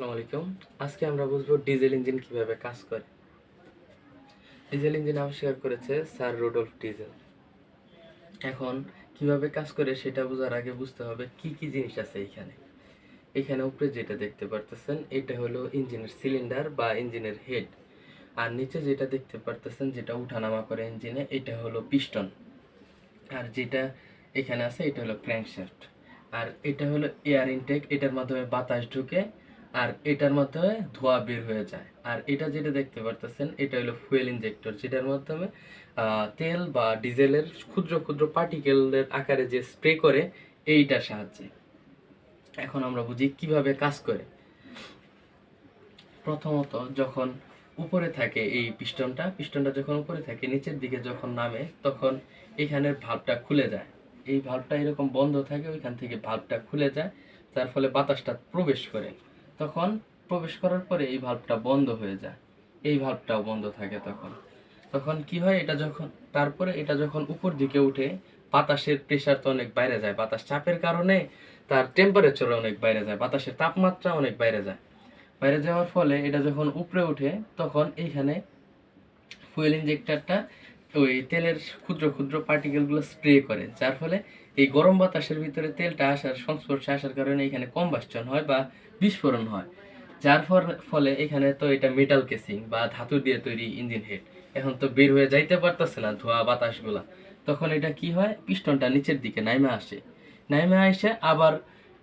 আসসালামু আলাইকুম। আজকে আমরা বুঝব ডিজেল ইঞ্জিন কীভাবে কাজ করে। ডিজেল ইঞ্জিন আবিষ্কার করেছে স্যার রুডলফ ডিজেল। এখন কীভাবে কাজ করে সেটা বোঝার আগে বুঝতে হবে কি কি জিনিস আছে এখানে। এখানে উপরে যেটা দেখতে পারতেছেন, এটা হলো ইঞ্জিনের সিলিন্ডার বা ইঞ্জিনের হেড। আর নিচে যেটা দেখতে পারতেছেন, যেটা উঠানামা করে ইঞ্জিনে, এটা হলো পিস্টন। আর যেটা এখানে আছে, এটা হলো ক্র্যাঙ্কশ্যাফট। আর এটা হলো এয়ার ইনটেক, এটার মাধ্যমে বাতাস ঢুকে আর এটার মাধ্যমে ধোঁয়া বের হয়ে যায়। আর এটা যেটা দেখতে পারতেছেন, এটা হলো ফুয়েল ইনজেক্টর যেটার মাধ্যমে তেল বা ডিজেলের ক্ষুদ্র ক্ষুদ্র পার্টিকেলের আকারে যে স্প্রে করে, এইটার সাহায্যে। এখন আমরা বুঝি কীভাবে কাজ করে। প্রথমত যখন উপরে থাকে এই পিস্টনটা পিস্টনটা যখন উপরে থাকে, নিচের দিকে যখন নামে, তখন এখানের ভালভটা খুলে যায়। এই ভালভটা এরকম বন্ধ থাকে, ওইখান থেকে ভালভটা খুলে যায়, যার ফলে বাতাসটা প্রবেশ করে। তখন প্রবেশ করার পরে এই ভালভটা বন্ধ হয়ে যায়। এই ভালভটাও বন্ধ থাকে তখন। তখন কি হয়, এটা যখন, তারপরে এটা যখন উপর দিকে উঠে, বাতাসের প্রেশার তো অনেক বাইরে যায়। বাতাস চাপের কারণে তার টেম্পারেচার অনেক বাইরে যায়। বাতাসের তাপমাত্রা অনেক বাইরে যায়। বাইরে যাওয়ার ফলে এটা যখন উপরে ওঠে তখন এইখানে ফুয়েল ইঞ্জেক্টরটা ওই তেলের ক্ষুদ্র ক্ষুদ্র পার্টিকেলগুলো স্প্রে করে। যার ফলে এই গরম বাতাসের ভিতরে তেলটা আসার, সংস্পর্শে আসার কারণে এখানে কম্বাস্টন হয় বা বিস্ফোরণ হয়, যার ফলে এখানে তো এটা মেটাল কেসিং বা ধাতু দিয়ে তৈরি ইঞ্জিন হেড এখন তো বের হয়ে যাইতে পারতেছে না ধোয়া বাতাসগুলা। তখন এটা কি হয়? পিস্টনটা নিচের দিকে নাইমে আসে। নাইমে আসে আবার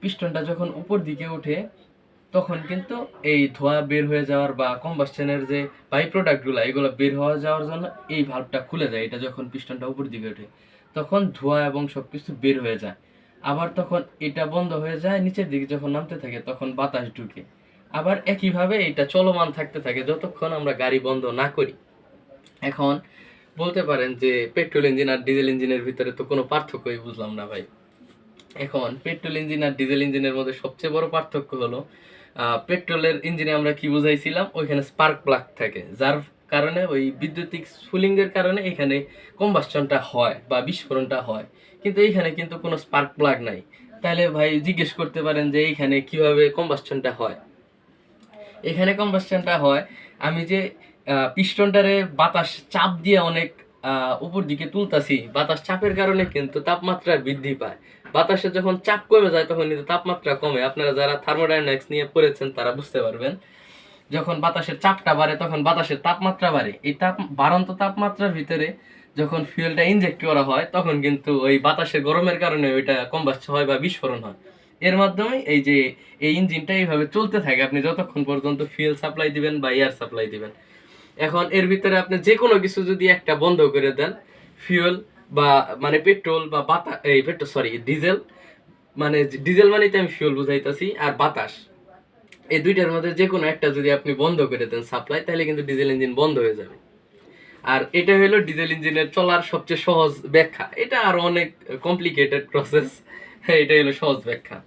পিস্টনটা যখন উপর দিকে ওঠে, তখন কিন্তু এই ধোঁয়া বের হয়ে যাওয়ার বা কম্বাস্টনের যে বাই প্রোডাক্টগুলো এগুলো বের হওয়া যাওয়ার জন্য এই ভালভটা খুলে যায়, এটা যখন পিস্টনটা উপর দিকে ওঠে। তখন ধোঁয়া এবং সব কিছু বের হয়ে যায়। আবার তখন এটা বন্ধ হয়ে যায়, নিচের দিকে যখন নামতে থাকে তখন বাতাস ঢুকে। আবার একইভাবে এটা চলমান থাকতে থাকে যতক্ষণ আমরা গাড়ি বন্ধ না করি। এখন বলতে পারেন যে পেট্রোল ইঞ্জিন আর ডিজেল ইঞ্জিনের ভিতরে তো কোনো পার্থক্যই বুঝলাম না ভাই। এখন পেট্রোল ইঞ্জিন আর ডিজেল ইঞ্জিনের মধ্যে সবচেয়ে বড় পার্থক্য হলো পেট্রোলের ইঞ্জিনে আমরা কি বুঝাইছিলাম? ওইখানে স্পার্ক প্লাগ থাকে, যার কারণে ওই বৈদ্যুতিক স্ফুলিঙ্গের কারণে এখানে কম্বাস্টনটা হয় বা বিস্ফোরণটা হয়। কিন্তু এইখানে কিন্তু কোনো স্পার্ক প্লাগ নাই। তাহলে ভাই জিজ্ঞেস করতে পারেন যে এইখানে কীভাবে কম্বাস্টনটা হয়? এখানে কম্বাস্টনটা হয়, আমি যে পিস্টনটারে বাতাস চাপ দিয়ে অনেক উপর দিকে তুলতাছি, বাতাস চাপের কারণে কিন্তু তাপমাত্রা বৃদ্ধি পায়। বাতাসে যখন চাপ কমে যায় তখন কিন্তু তাপমাত্রা কমে। আপনারা যারা থার্মোডাইনামিক্স নিয়ে পড়েছেন তারা বুঝতে পারবেন। যখন বাতাসের চাপটা বাড়ে, তখন বাতাসের তাপমাত্রা বাড়ে। এই তাপ, বাড়ন্ত তাপমাত্রার ভিতরে যখন ফুয়েলটা ইনজেক্ট করা হয়, তখন কিন্তু ওই বাতাসের গরমের কারণে ওইটা কম্বাস্ট হয় বা বিস্ফোরণ হয়। এর মাধ্যমে এই যে, এই ইঞ্জিনটা এইভাবে চলতে থাকে, আপনি যতক্ষণ পর্যন্ত ফুয়েল সাপ্লাই দিবেন বা এয়ার সাপ্লাই দিবেন। এখন এর ভিতরে আপনি যে কোনো কিছু যদি একটা বন্ধ করে দেন ফিউল বা মানে পেট্রোল বা বাতা, এই পেট্রোল সরি ডিজেল মানে ডিজেল মানে আমি ফিউল বুঝাইতেছি, আর বাতাস। এই দুইটার মধ্যে যে কোনো একটা যদি আপনি বন্ধ করে দেন সাপ্লাই তাহলে কিন্তু ডিজেল ইঞ্জিন বন্ধ হয়ে যাবে। আর এটা হলো ডিজেল ইঞ্জিনের চলার সবচেয়ে সহজ ব্যাখ্যা। এটা আর অনেক কমপ্লিকেটেড প্রসেস এটা হলো সহজ ব্যাখ্যা।